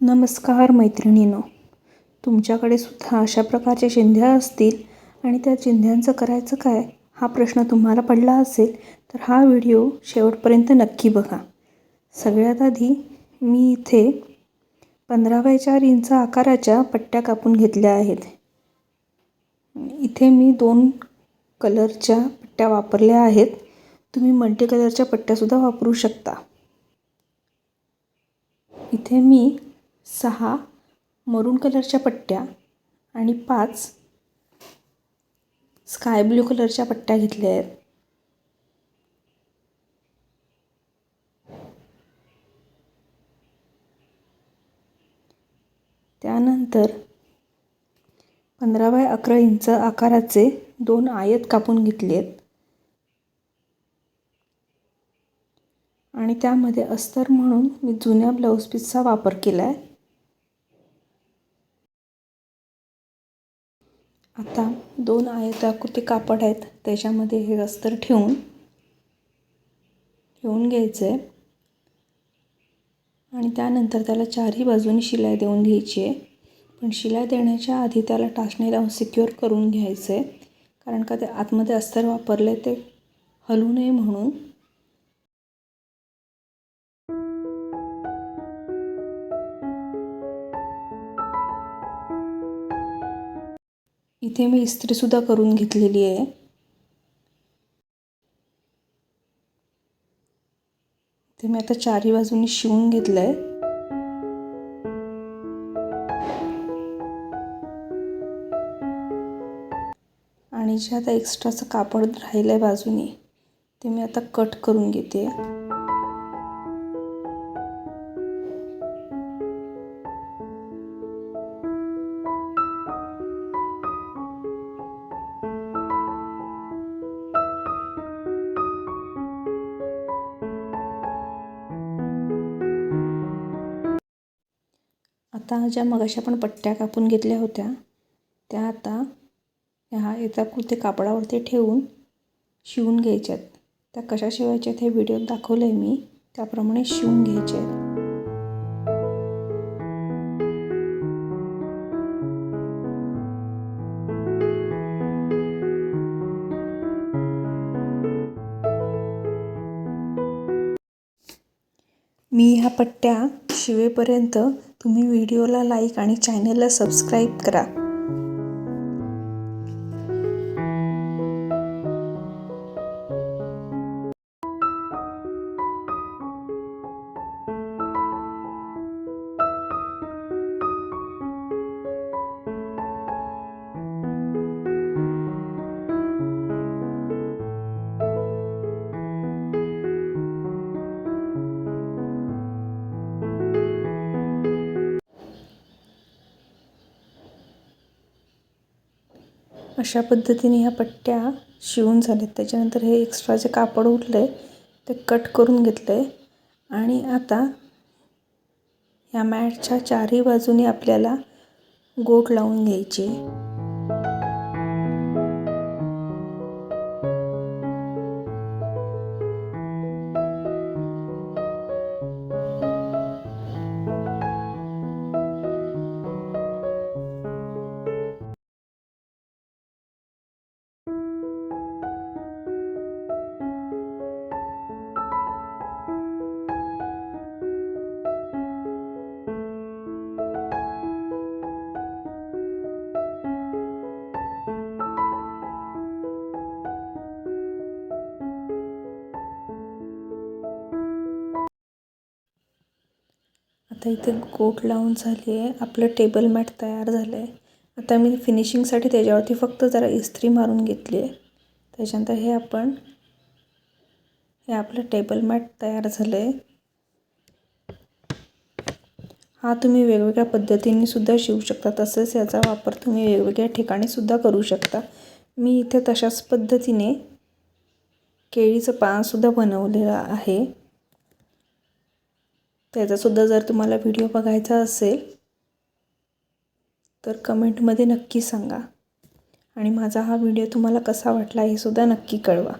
नमस्कार मैत्रिणींनो. तुमच्याकडे सुद्धा अशा प्रकारच्या चिंध्या असतील आणि त्या चिंध्यांचं करायचं काय हा प्रश्न तुम्हाला पडला असेल तर हा व्हिडिओ शेवटपर्यंत नक्की बघा. सगळ्यात आधी मी इथे पंधरा बाय चार इंच आकाराच्या पट्ट्या कापून घेतल्या आहेत. इथे मी दोन कलरच्या पट्ट्या वापरल्या आहेत. तुम्ही मल्टी कलरच्या पट्ट्यासुद्धा वापरू शकता. इथे मी सहा मरून कलरच्या पट्ट्या आणि पाच स्काय ब्ल्यू कलरच्या पट्ट्या घेतल्या आहेत. त्यानंतर पंधरा बाय अकरा इंच आकाराचे दोन आयत कापून घेतले आहेत. आणि त्यामध्ये अस्तर म्हणून मी जुन्या ब्लाऊज पीसचा वापर केला आहे आता दोन आयताकृती कापड आहेत. त्याच्यामध्ये हे अस्तर ठेवून ठेवून घ्यायचं आहे आणि त्यानंतर त्याला चारही बाजूनी शिलाई देऊन घ्यायची आहे पण शिलाई देण्याच्या आधी त्याला टाचणी लावून सिक्युअर करून घ्यायचं आहे कारण का ते आतमध्ये अस्तर वापरले ते हलू नये म्हणून. इथे मी इस्त्रीसुद्धा करून घेतलेली आहे. ते मी आता चारही बाजूनी शिवून घेतलं आहे आणि जे आता एक्स्ट्राचं कापड राहिलं आहे बाजूनी ते मी आता कट करून घेते. आता ज्या मगाशी आपण पट्ट्या कापून घेतल्या होत्या त्या आता ह्या एका कुर्ते कापडावरती ठेवून शिवून घ्यायच्यात. त्या कशा शिवायच्या हे व्हिडिओत दाखवलं आहे मी. त्याप्रमाणे शिवून घ्यायच्या आहेत. मी ह्या पट्ट्या शिवेपर्यंत तुम्ही व्हिडिओला लाईक आणि चॅनलला सबस्क्राईब करा. अशा पद्धतीने ह्या पट्ट्या शिवून झाल्यात. त्याच्यानंतर हे एक्स्ट्रा जे कापड उरलं आहे ते कट करून घेतलं आहे आणि आता ह्या मॅटच्या चारही बाजूने आपल्याला गोट लावून घ्यायचे आता इथे गोट लावून झाली आहे. आपलं टेबल मॅट तयार झालं आहे आता मी फिनिशिंगसाठी त्याच्यावरती फक्त जरा इस्त्री मारून घेतली आहे. त्याच्यानंतर हे आपण हे आपलं टेबल मॅट तयार झालं आहे हा तुम्ही वेगवेगळ्या पद्धतीने सुद्धा शिवू शकता. तसेच याचा वापर तुम्ही वेगवेगळ्या ठिकाणी सुद्धा करू शकता. मी इथे तशाच पद्धतीने केळीचं पानसुद्धा बनवलेलं आहे. त्याचासुद्धा जर तुम्हाला व्हिडिओ बघायचा असेल तर कमेंटमध्ये नक्की सांगा. आणि माझा हा व्हिडिओ तुम्हाला कसा वाटला हे सुद्धा नक्की कळवा.